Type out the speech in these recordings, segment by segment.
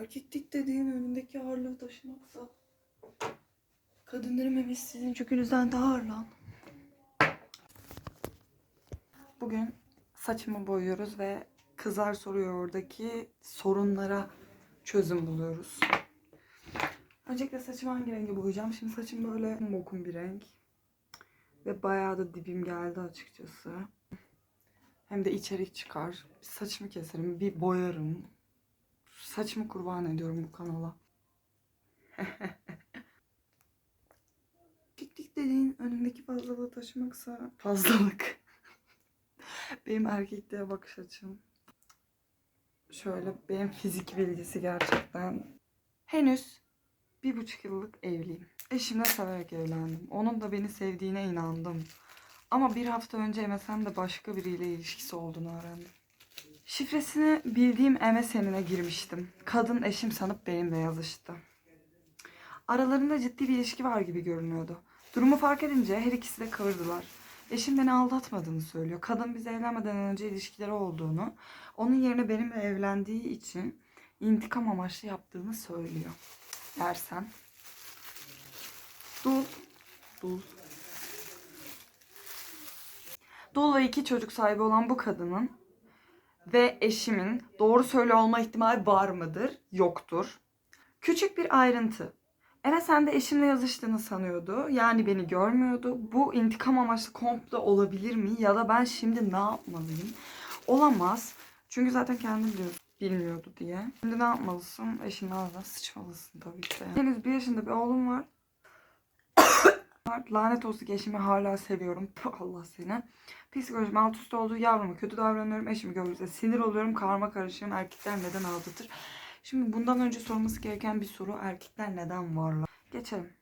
Erkeklik dediğin önündeki ağırlığı taşımaksa kadınların memesi sizin çökünüzden daha ağır lan. Bugün saçımı boyuyoruz ve kızlar soruyor oradaki sorunlara çözüm buluyoruz. Öncelikle saçımı hangi rengi boyayacağım? Şimdi saçım böyle mokun bir renk. Ve bayağı da dibim geldi açıkçası. Hem de içerik çıkar. Bir saçımı keserim, bir boyarım. Saçımı kurban ediyorum bu kanala. Erkeklik dediğin önündeki fazlalığı taşımaksa fazlalık. benim erkekliğe bakış açım. Şöyle benim fizik bilgisi gerçekten. Henüz bir buçuk yıllık evliyim. Eşimle severek evlendim. Onun da beni sevdiğine inandım. Ama bir hafta önce MSN'de başka biriyle ilişkisi olduğunu öğrendim. Şifresini bildiğim MSN'ine girmiştim. Kadın eşim sanıp benimle yazıştı. Aralarında ciddi bir ilişki var gibi görünüyordu. Durumu fark edince her ikisi de kıvırdılar. Eşim beni aldatmadığını söylüyor. Kadın biz evlenmeden önce ilişkileri olduğunu, onun yerine benimle evlendiği için intikam amaçlı yaptığını söylüyor. Dersen. Dul. Dul. Dul ve iki çocuk sahibi olan bu kadının ve eşimin doğru söylüyor olma ihtimali var mıdır? Yoktur. Küçük bir ayrıntı. MSN de eşimle yazıştığını sanıyordu. Yani beni görmüyordu. Bu intikam amaçlı komplo olabilir mi? Ya da ben şimdi ne yapmalıyım? Olamaz. Çünkü zaten kendim biliyor, bilmiyordu diye. Şimdi ne yapmalısın? Eşinin ağzına sıçmalısın tabii ki. Henüz bir yaşında bir oğlum var. Var. Lanet olsun ki eşimi hala seviyorum. Puh, Allah seni. Psikolojim alt üst olduğu yavruma kötü davranıyorum. Eşimi gördüğünde sinir oluyorum. Karma karışığım. Erkekler neden aldatır? Şimdi bundan önce sorulması gereken bir soru. Erkekler neden varlar? Geçelim.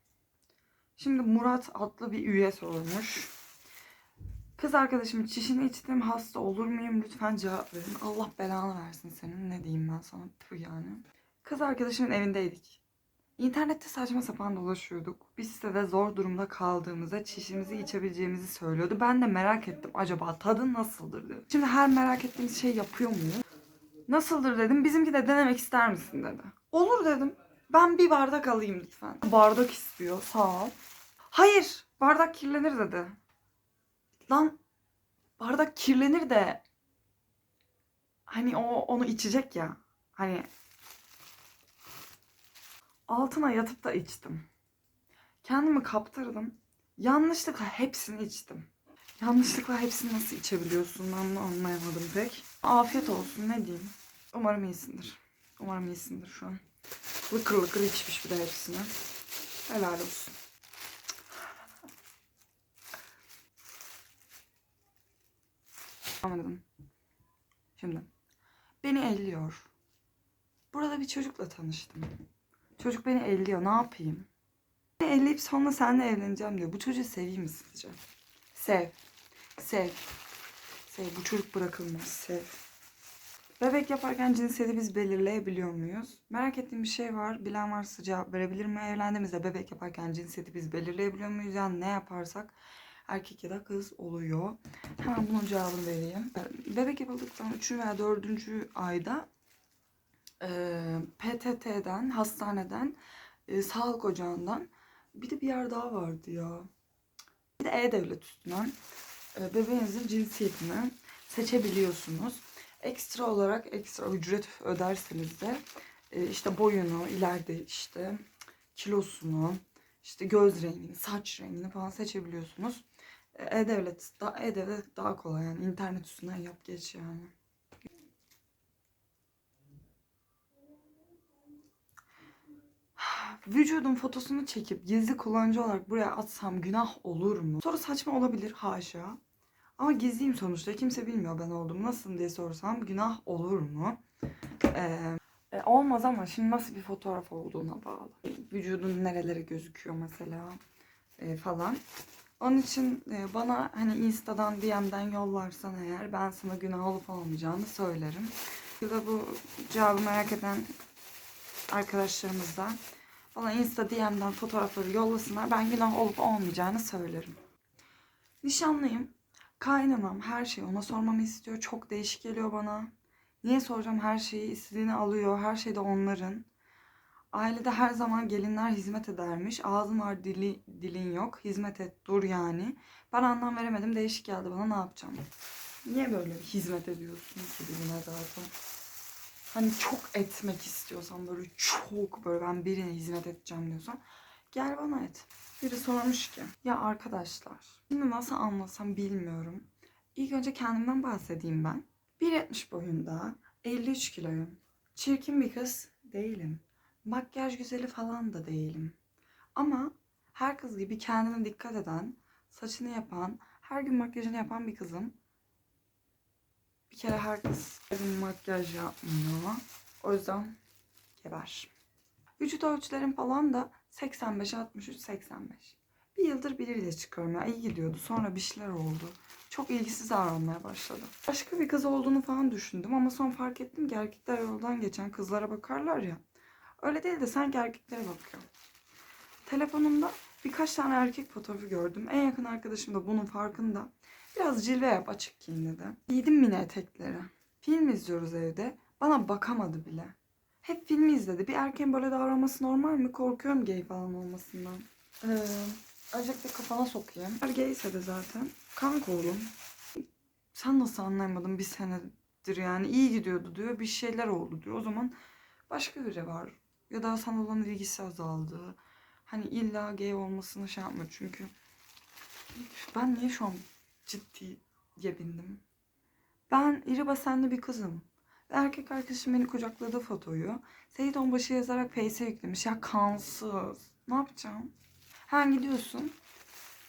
Şimdi Murat adlı bir üye sormuş. Kız arkadaşımın çişini içtim hasta olur muyum? Lütfen cevap verin. Allah belanı versin senin. Ne diyeyim ben sana? Tüh yani. Kız arkadaşımın evindeydik. İnternette saçma sapan dolaşıyorduk. Bir sitede zor durumda kaldığımızda çişimizi içebileceğimizi söylüyordu. Ben de merak ettim. Acaba tadı nasıldır dedim. Şimdi her merak ettiğimiz şey yapıyor muyuz? Nasıldır dedim. Bizimki de denemek ister misin dedi. Olur dedim. Ben bir bardak alayım lütfen. Bardak istiyor. Sağ ol. Hayır. Bardak kirlenir dedi. Lan bardak kirlenir de hani o onu içecek ya. Hani altına yatıp da içtim. Kendimi kaptırdım. Yanlışlıkla hepsini içtim. Yanlışlıkla hepsini nasıl içebiliyorsun ben bunu anlayamadım pek. Afiyet olsun ne diyeyim. Umarım iyisindir. Umarım iyisindir şu an. Lıkır lıkır içmiş bir de hepsini. Helal olsun. Anladım. Şimdi. Beni elliyor. Burada bir çocukla tanıştım. Çocuk beni elliyor. Ne yapayım? Beni elleyip sonra seninle evleneceğim diyor. Bu çocuğu seveyim mi sizce? Sev. Sev. Sev. Bu çocuk bırakılmaz. Sev. Bebek yaparken cinsiyeti biz belirleyebiliyor muyuz? Merak ettiğim bir şey var. Bilen varsa cevap verebilir mi? Evlendiğimizde bebek yaparken cinsiyeti biz belirleyebiliyor muyuz? Yani ne yaparsak erkek ya da kız oluyor. Hemen bunun cevabını vereyim. Bebek yapıldıktan 3. veya 4. ayda e, PTT'den, hastaneden, e, sağlık ocağından bir de bir yer daha vardı ya. Bir de E-Devlet üstünden e, bebeğinizin cinsiyetini seçebiliyorsunuz. Ekstra olarak ekstra ücret öderseniz de e, işte boyunu, ileride işte kilosunu, işte göz rengini, saç rengini falan seçebiliyorsunuz. E-Devlet, E-Devlet daha kolay yani internet üstünden yap geç yani. Vücudun fotosunu çekip gizli kullanıcı olarak buraya atsam günah olur mu? Soru saçma olabilir haşa. Ama gizliyim sonuçta. Kimse bilmiyor ben olduğumu. Nasılsın diye sorsam günah olur mu? Ee, e, olmaz ama şimdi nasıl bir fotoğraf olduğuna bağlı. Vücudun nerelere gözüküyor mesela e, falan. Onun için e, bana hani Insta'dan DM'den yollarsan eğer ben sana günah olup olmayacağını söylerim. Ya da bu cevabı merak eden arkadaşlarımız da bana Insta DM'den fotoğrafları yollasınlar. Ben günah olup olmayacağını söylerim. Nişanlıyım. Kaynanam her şeyi ona sormamı istiyor. Çok değişik geliyor bana. Niye soracağım her şeyi istediğini alıyor. Her şey de onların. Ailede her zaman gelinler hizmet edermiş. Ağzın var dili, dilin yok. Hizmet et dur yani. Ben anlam veremedim. Değişik geldi bana ne yapacağım. Niye böyle hizmet ediyorsun ki birine zaten? Hani çok etmek istiyorsan böyle çok böyle ben birine hizmet edeceğim diyorsan gel bana et. Biri sormuş ki ya arkadaşlar şimdi nasıl anlasam bilmiyorum. İlk önce kendimden bahsedeyim ben. 1.70 boyunda 53 kiloyum. Çirkin bir kız değilim. Makyaj güzeli falan da değilim. Ama her kız gibi kendine dikkat eden, saçını yapan, her gün makyajını yapan bir kızım. Kere herkes makyaj yapmıyor. O yüzden geber. Vücut ölçülerim falan da 85, 63, 85. Bir yıldır biriyle çıkıyorum ya. iyi gidiyordu. Sonra bir şeyler oldu. Çok ilgisiz davranmaya başladı. Başka bir kız olduğunu falan düşündüm ama son fark ettim ki erkekler yoldan geçen kızlara bakarlar ya. Öyle değil de sanki erkeklere bakıyor. Telefonumda birkaç tane erkek fotoğrafı gördüm. En yakın arkadaşım da bunun farkında. Biraz cilve yap açık giyin dedi. Giydim mini etekleri. Film izliyoruz evde. Bana bakamadı bile. Hep filmi izledi. Bir erkeğin böyle davranması normal mi? Korkuyorum gay falan olmasından. Ee, da kafana sokayım. Gayse de zaten. Kanka oğlum. Sen nasıl anlayamadın bir senedir yani iyi gidiyordu diyor. Bir şeyler oldu diyor. O zaman başka biri var. Ya da sana olan ilgisi azaldı. Hani illa gay olmasını şey yapma çünkü. Ben niye şu an ciddiye bindim? Ben iri basenli bir kızım. Ve erkek arkadaşım beni kucakladığı fotoyu Seyit Onbaşı yazarak Face'e yüklemiş. Ya kansız. Ne yapacağım? Hemen gidiyorsun.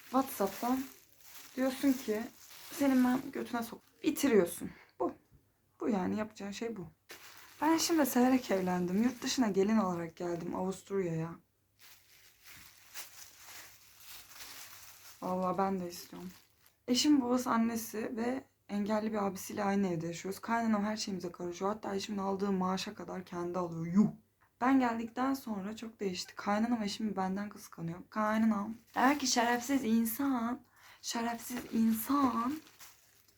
Whatsapp'tan diyorsun ki senin ben götüne sok. Bitiriyorsun. Bu. Bu yani yapacağın şey bu. Ben şimdi severek evlendim. Yurt dışına gelin olarak geldim Avusturya'ya. Vallahi ben de istiyorum. Eşim babası annesi ve engelli bir abisiyle aynı evde yaşıyoruz. Kaynanam her şeyimize karışıyor. Hatta eşimin aldığı maaşa kadar kendi alıyor. Yuh. Ben geldikten sonra çok değişti. Kaynanam eşimi benden kıskanıyor. Kaynanam. Der ki şerefsiz insan. Şerefsiz insan.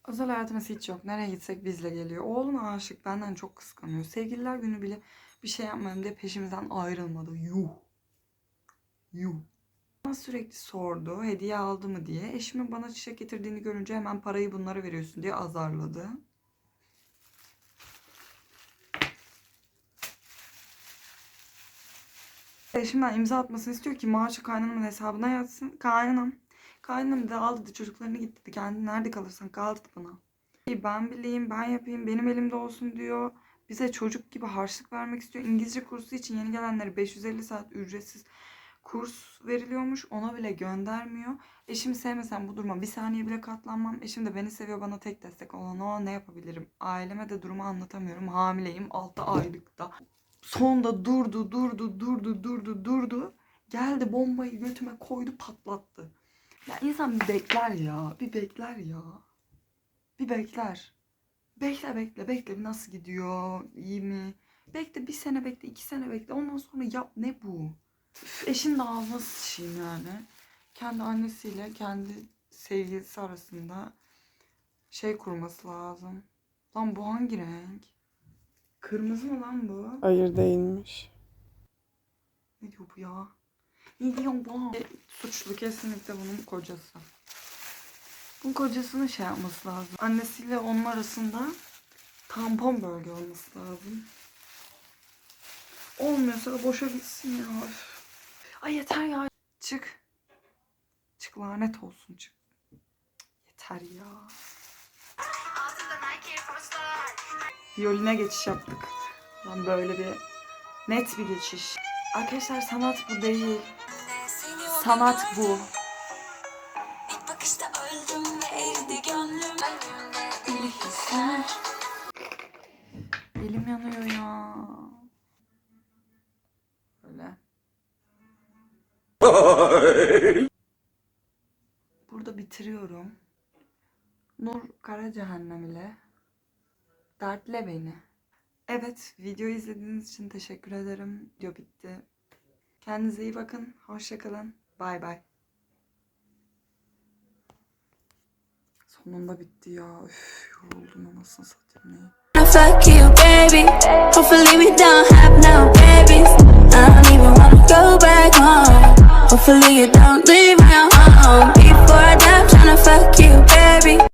Özel hayatımız hiç yok. Nereye gitsek bizle geliyor. Oğlum aşık benden çok kıskanıyor. Sevgililer günü bile bir şey yapmadım diye peşimizden ayrılmadı. Yuh. Yuh. Bana sürekli sordu hediye aldı mı diye. Eşimin bana çiçek getirdiğini görünce hemen parayı bunlara veriyorsun diye azarladı. Eşimden imza atmasını istiyor ki maaşı kaynanamın hesabına yatsın. Kaynanam. Kaynanam da al dedi çocuklarını git dedi. Kendi nerede kalırsan kal bana. Ben bileyim ben yapayım benim elimde olsun diyor. Bize çocuk gibi harçlık vermek istiyor. İngilizce kursu için yeni gelenlere 550 saat ücretsiz kurs veriliyormuş. Ona bile göndermiyor. Eşimi sevmesem bu duruma bir saniye bile katlanmam. Eşim de beni seviyor bana tek destek olan o ne yapabilirim? Aileme de durumu anlatamıyorum. Hamileyim 6 aylıkta. Sonunda durdu durdu durdu durdu durdu. Geldi bombayı götüme koydu patlattı. Ya insan bir bekler ya. Bir bekler ya. Bir bekler. Bekle bekle bekle nasıl gidiyor? iyi mi? Bekle bir sene bekle iki sene bekle. Ondan sonra yap ne bu? Üf, eşin de ağzına sıçayım yani. Kendi annesiyle kendi sevgilisi arasında şey kurması lazım. Lan bu hangi renk? Kırmızı mı lan bu? Hayır değilmiş. Ne diyor bu ya? Ne diyor bu? E, Suçlu kesinlikle bunun kocası. Bunun kocasının şey yapması lazım. Annesiyle onun arasında tampon bölge olması lazım. Olmuyorsa da boşa gitsin ya. Üf. Ay yeter ya. Çık. Çık lanet olsun çık. Yeter ya. Violine geçiş yaptık. Lan böyle bir net bir geçiş. Arkadaşlar sanat bu değil. Sanat bu. İlk bakışta öldüm ve eridi gönlüm Böyle hisler. Burada bitiriyorum. Nur Kara Cehennem ile Dertle Beni. Evet, videoyu izlediğiniz için teşekkür ederim. Video bitti. Kendinize iyi bakın. Hoşçakalın. Bay bay. Sonunda bitti ya. Üf, yoruldum anasını satayım fuck you, baby. Hopefully we don't have no Hopefully you don't leave me alone. Before I die, I'm tryna fuck you, baby.